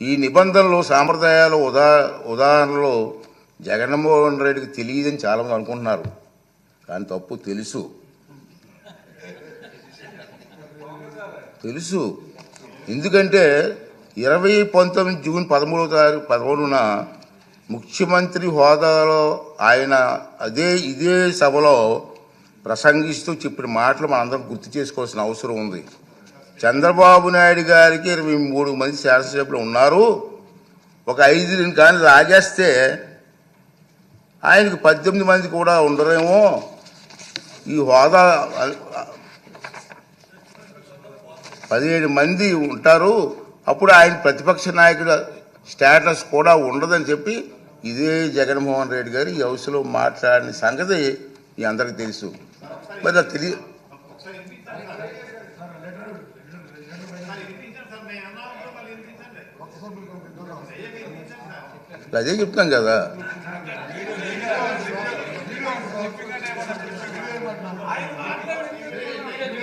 ఈ నిబంధనలు సాంప్రదాయాలు ఉదా ఉదాహరణలు జగన్మోహన్ రెడ్డికి తెలియదని చాలామంది అనుకుంటున్నారు. కానీ తప్పు తెలుసు. తెలుసు. ఎందుకంటే ఇరవై పంతొమ్మిది జూన్ పదమూడవ తారీఖు పదమూడున ముఖ్యమంత్రి హోదాలో ఆయన అదే ఇదే సభలో ప్రసంగిస్తూ చెప్పిన మాటలు మనందరం గుర్తు చేసుకోవాల్సిన అవసరం ఉంది. చంద్రబాబు నాయుడు గారికి ఇరవై మూడు మంది శాసనసభ్యులు ఉన్నారు. ఒక ఐదు కానీ రాజేస్తే ఆయనకు పద్దెనిమిది మంది కూడా ఉండరేమో. ఈ హోదా పదిహేడు మంది ఉంటారు. అప్పుడు ఆయన ప్రతిపక్ష నాయకుడు స్టేటస్ కూడా ఉండదని చెప్పి ఇదే జగన్మోహన్ రెడ్డి గారు ఈ హౌస్లో మాట్లాడిన సంగతి మీ అందరికీ తెలుసు. మరి తెలియదు తెలియ అదే చెప్తాం కదా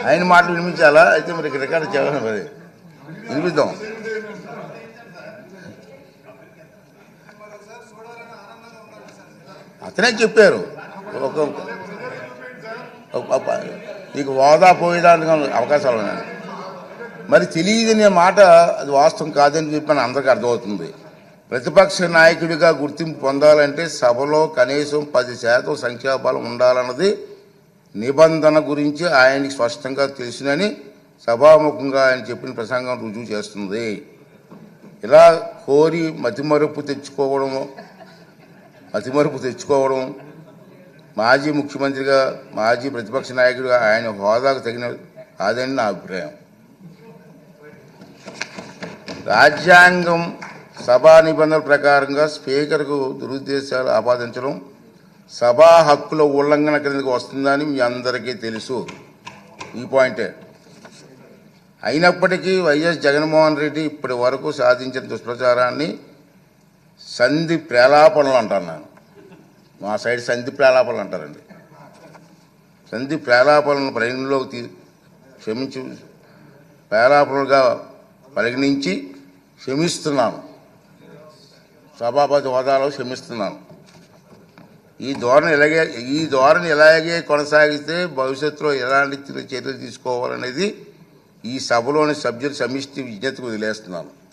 ఆయన మాటలు వినిపించాలా అయితే మరి ఇక్కడ రికార్డు చేయాలి మరి వినిపిద్దాం అతనే చెప్పారు ఒక ఒక- ఒక- నీకు హోదా పోయేదానికి అవకాశాలు ఉన్నాయి మరి తెలియదనే మాట అది వాస్తవం కాదని చెప్పి అందరికీ అర్థమవుతుంది. ప్రతిపక్ష నాయకుడిగా గుర్తింపు పొందాలంటే సభలో కనీసం పది శాతం సంఖ్యాబలం ఉండాలన్నది నిబంధన గురించి ఆయనకి స్పష్టంగా తెలిసినని సభాముఖంగా ఆయన చెప్పిన ప్రసంగం రుజువు చేస్తుంది. ఇలా కోరి మతిమరుపు తెచ్చుకోవడం మతిమరుపు తెచ్చుకోవడం మాజీ ముఖ్యమంత్రిగా మాజీ ప్రతిపక్ష నాయకుడిగా ఆయన హోదాకు తగిన కాదని నా అభిప్రాయం. రాజ్యాంగం సభా నిబంధనల ప్రకారంగా స్పీకర్కు దురుద్దేశాలు ఆపాదించడం సభా హక్కుల ఉల్లంఘన కిందకు వస్తుందని మీ అందరికీ తెలుసు. ఈ పాయింటే. అయినప్పటికీ వైఎస్ జగన్మోహన్ రెడ్డి ఇప్పటి వరకు సాధించిన దుష్ప్రచారాన్ని సంధి ప్రేలాపనలు అంటాను నేను మా సైడ్ సంధి ప్రేలాపనలు అంటారండి. సంధి ప్రేలాపనలను పరిగణలోకి తీ క్షమించి ప్రేలాపనలుగా పరిగణించి క్షమిస్తున్నాను. సభాపతి హోదాలో క్షమిస్తున్నాను. ఈ ధోరణి ఇలాగే ఈ ధోరణి ఇలాగే కొనసాగితే భవిష్యత్తులో ఎలాంటి చర్యలు తీసుకోవాలనేది ఈ సభలోని సభ్యుల సమిష్టి విజ్ఞతకు వదిలేస్తున్నాను.